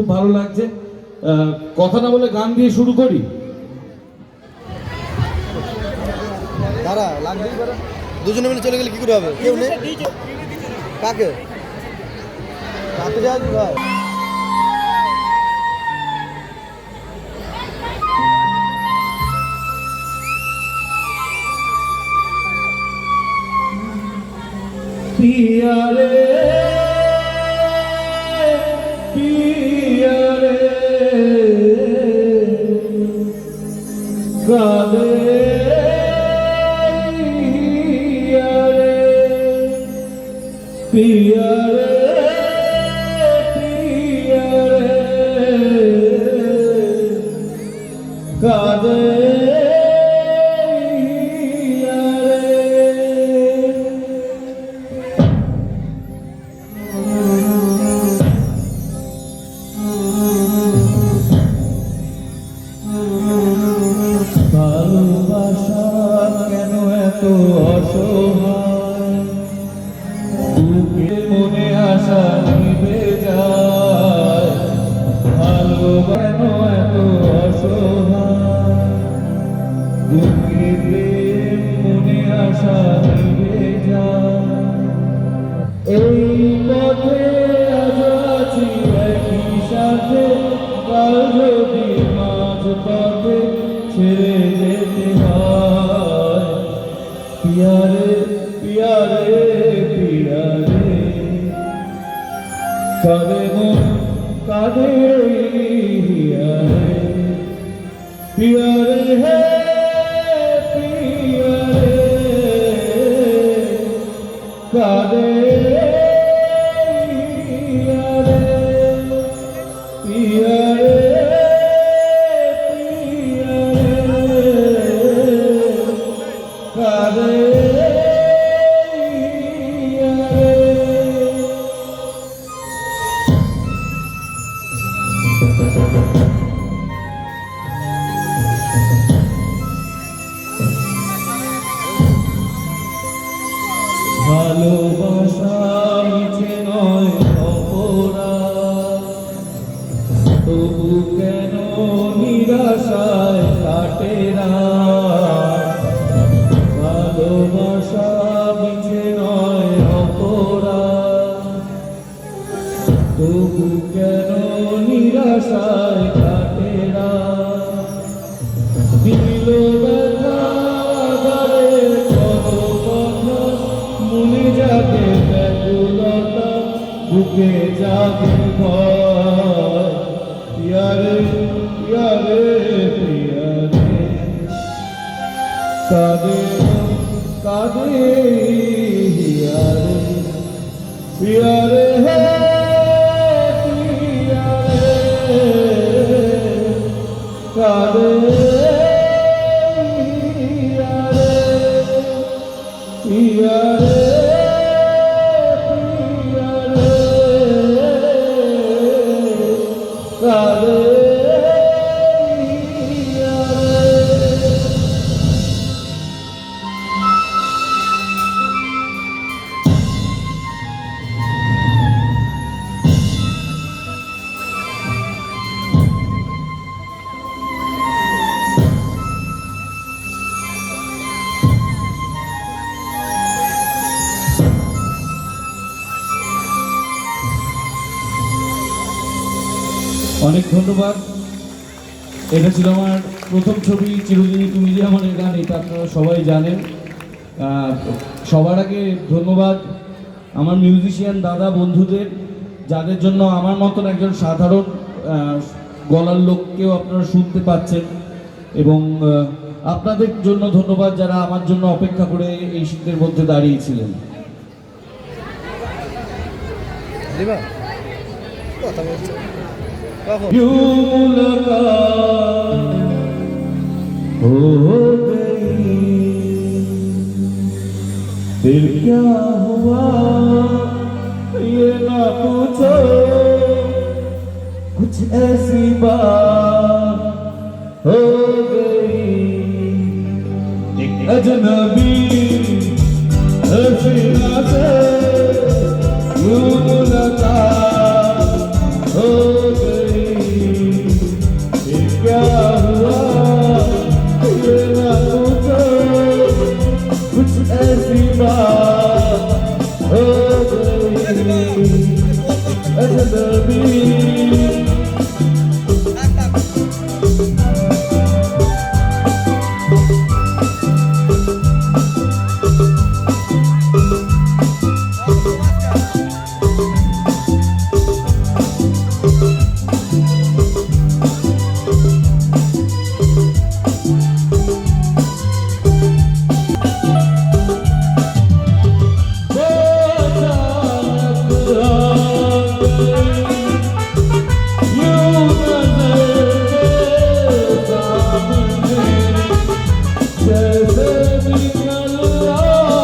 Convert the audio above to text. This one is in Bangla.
খুব ভালো লাগছে। কথা না বলে গান দিয়ে শুরু করি। দুজনে মিলে চলে গেলে কি করে হবে? কেউ নেই? কাকে? কাকে যাবি ভাই? কাদে এত অসহায় পিয়ারে পিয়ারে কাঁদে মন কাঁদে পিয়ারে পিয়ারে হে ভালোবাসা মিছে নয় অপরাধ তবু কেন নিরাশায় কাটে না? বুকে যাবে ভয়। পিয়ারে পিয়ারে কাদে কাদে পিয়ারে পিয়ারে কাঁদে অনেক ধন্যবাদ। এটা ছিল আমার প্রথম ছবি চিরদিনই তুমি যে আমার গান, এটা আপনারা সবাই জানেন। সবার আগে ধন্যবাদ আমার মিউজিশিয়ান দাদা বন্ধুদের, যাদের জন্য আমার মতন একজন সাধারণ গলার লোককেও আপনারা শুনতে পাচ্ছেন। এবং আপনাদের জন্য ধন্যবাদ যারা আমার জন্য অপেক্ষা করে এই শীতের মধ্যে দাঁড়িয়েছিলেন। কথা বলছো। दिल क्या हुआ ये ना पूछो कुछ ऐसी बात Legend